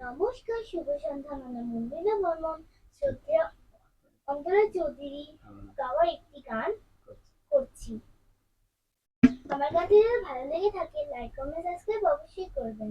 নমস্কার, শুভ সন্ধ্যা মানে মন্দিরা বর্মন শ্রদ্ধা অন্তরা চৌধুরী গাওয়া একটি গান করছি। আমার কাছে যদি ভালো লেগে থাকে লাইক কমেন্ট সাবস্ক্রাইব অবশ্যই করবেন।